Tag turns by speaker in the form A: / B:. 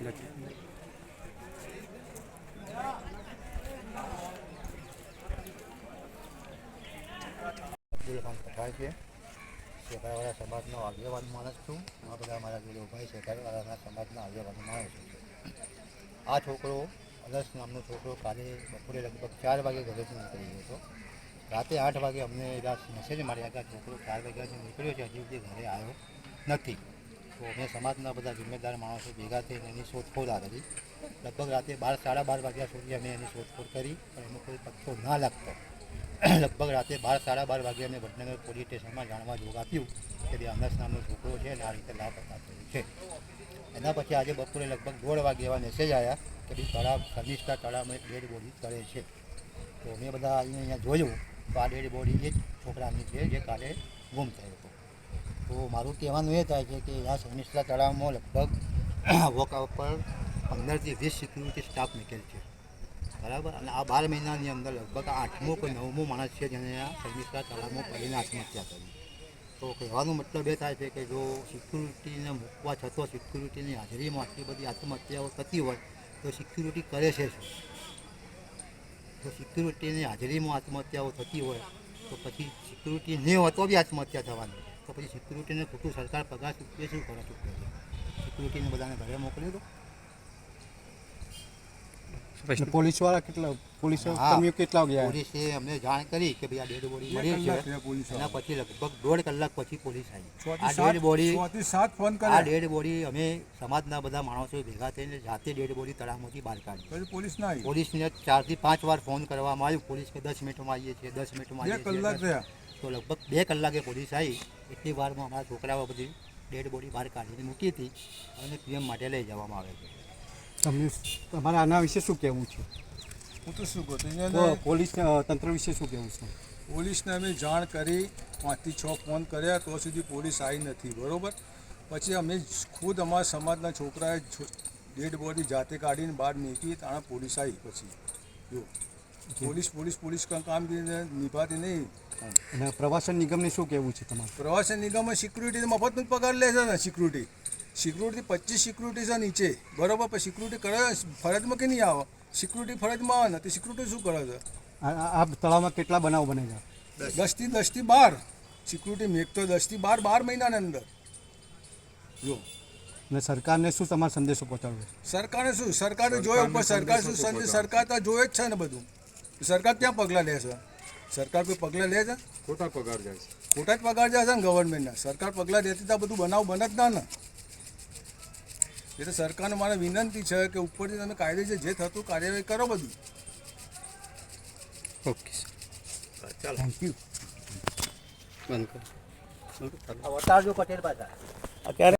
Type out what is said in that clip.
A: અબ્દુલ પઠાણ છે. શેખાવાળા સમાજનો આગેવાન માણસ છું. આ બધા મારા જોડે ઊભા શેખાવાળાના સમાજના આગેવાન માણસ છું. આ છોકરો અનસ નામનો છોકરો કાલે બપોરે લગભગ ચાર વાગે ઘરેથી નીકળી ગયો હતો. રાતે આઠ વાગે અમને રાત મેસેજ માર્યા આ છોકરો ચાર વાગ્યાથી નીકળ્યો છે. હજી સુધી ઘરે આવ્યો નથી. તો અમે સમાજના બધા જિમ્મેદાર માણસો ભેગા થઈને એની શોધખોળ આવેલી. લગભગ રાતે બાર, સાડા બાર વાગ્યા સુધી અમે એની શોધખોળ કરી પણ એનો કોઈ પત્તો ના લાગતો. લગભગ રાતે બાર, સાડા બાર વાગે અમે વડનગર પોલીસ સ્ટેશનમાં જાણવા જોગ આપ્યું કે ભાઈ અનસ નામનો છોકરો છે અને આ રીતે લાપતા થયું છે. એના પછી આજે બપોરે લગભગ દોઢ વાગે એવા મેસેજ આવ્યા કે ભાઈ તળાવ કનિષ્ઠા તળાવમાં એક ડેડ બોડી કરે છે. તો મેં બધા અહીંયા અહીંયા જોયું તો આ ડેડ બોડી એ જ છોકરાની છે જે કાલે ગુમ થયો હતો. તો મારું કહેવાનું એ થાય છે કે આ શર્મિષ્ઠા તળાવમાં લગભગ વોકા ઉપર પંદરથી વીસ સિક્યુરિટી સ્ટાફ મૂકેલ છે. બરાબર? અને આ બાર મહિનાની અંદર લગભગ આઠમો કે નવમો માણસ છે જેને આ શર્મિષ્ઠા તળાવમાં પડીને આત્મહત્યા કરી. તો કહેવાનો મતલબ એ થાય છે કે જો સિક્યુરિટીને મૂકવા છતાં સિક્યુરિટીની હાજરીમાં આટલી બધી આત્મહત્યાઓ થતી હોય, તો સિક્યુરિટી કરે છે શું? તો સિક્યુરિટીની હાજરીમાં આત્મહત્યાઓ થતી હોય, તો પછી સિક્યુરિટી નહીં હોય તો બી આત્મહત્યા થવાની. તો પછી સિક્યુરિટીને ખોટું સરકાર પગાર ચૂકવે શું ખોરાક ચૂકવે છે. સિક્યુરિટીને બધાને ઘરે મોકલી દો.
B: પોલીસવાળા કેટલા પોલીસ કર્મીઓ કેટલા ગયા
A: પોલીસે અમને જાણ કરી કે ભાઈ આ ડેડ બોડી મળી છે. એના પછી લગભગ દોઢ કલાક પછી પોલીસ આવી. આ ડેડ બોડી
C: સાત ફોન
A: આ ડેડ બોડી અમે સમાજના બધા માણસો ભેગા થઈને જાતે ડેડ બોડી તળાવમાંથી બહાર કાઢી.
C: પોલીસ ના આવી?
A: પોલીસને ચારથી પાંચ વાર ફોન કરવામાં આવ્યું. પોલીસ કે દસ મિનિટમાં આવીએ છીએ દસ મિનિટમાં આવીએ છીએ
C: કલાક
A: દસ-
C: થયા.
A: તો લગભગ બે કલાકે પોલીસ આવી એટલી વારમાં અમારા છોકરાઓ બધી ડેડ બોડી બહાર કાઢીને મૂકી હતી અને પીએમ માટે લઈ જવામાં આવે છે.
B: તમને તમારે આના વિશે શું કહેવું છે?
C: હું તો શું કહું
B: પોલીસ તંત્ર વિશે શું કહેવું છે?
C: પોલીસને અમે જાણ કરી પાંચથી છ ફોન કર્યા તો સુધી પોલીસ આવી નથી બરાબર? પછી અમે ખુદ અમારા સમાજના છોકરાએ ડેડ બોડી જાતે કાઢીને બહાર નીકળી ત્યાં પોલીસ આવી પછી. જો. પોલીસ પોલીસ પોલીસ કા- કામગીરીને નિભાતી નહીં.
B: અને પ્રવાસન નિગમને શું કહેવું છે તમારે?
C: પ્રવાસન નિગમમાં સિક્યુરિટી મફતનું પગાર લે છે ને સિક્યુરિટી સિક્યુરિટી પચીસ સિક્યુરિટી છે નીચે. બરોબર પણ સિક્યુરિટી કરે ફરજમાં કે નહીં આવે? સિક્યુરિટી ફરજમાં આવે ને તે સિક્યુરિટી શું કરે છે?
B: આ તળાવમાં કેટલા બનાવ બને છે?
C: દસથી દસથી બાર. સિક્યુરિટી મેક તો દસથી બાર બાર મહિનાની અંદર. જો.
B: ને સરકારને શું તમારો સંદેશો પહોંચાડવો
C: સરકારે શું? સરકારે જોયે ઉપર સરકાર શું સંદેશ સરકાર તો જોયે જ છે ને બધું. સરકાર ક્યાં પગલાં લે છે? સરકાર કોઈ પગલાં લે છે?
D: ખોટા પગાર જાય છે.
C: ખોટા જ પગાર જાય છે ને ગવર્મેન્ટના સરકાર પગલાં લેતી તો બધું બનાવ બને જ ના ને. એટલે સરકારને મારે વિનંતી છે કે ઉપરથી તમે કાયદેસર જે થતું કાર્યવાહી કરો બધું.
B: ઓકે થેન્ક યુ
A: બંધ કરો. પાછા.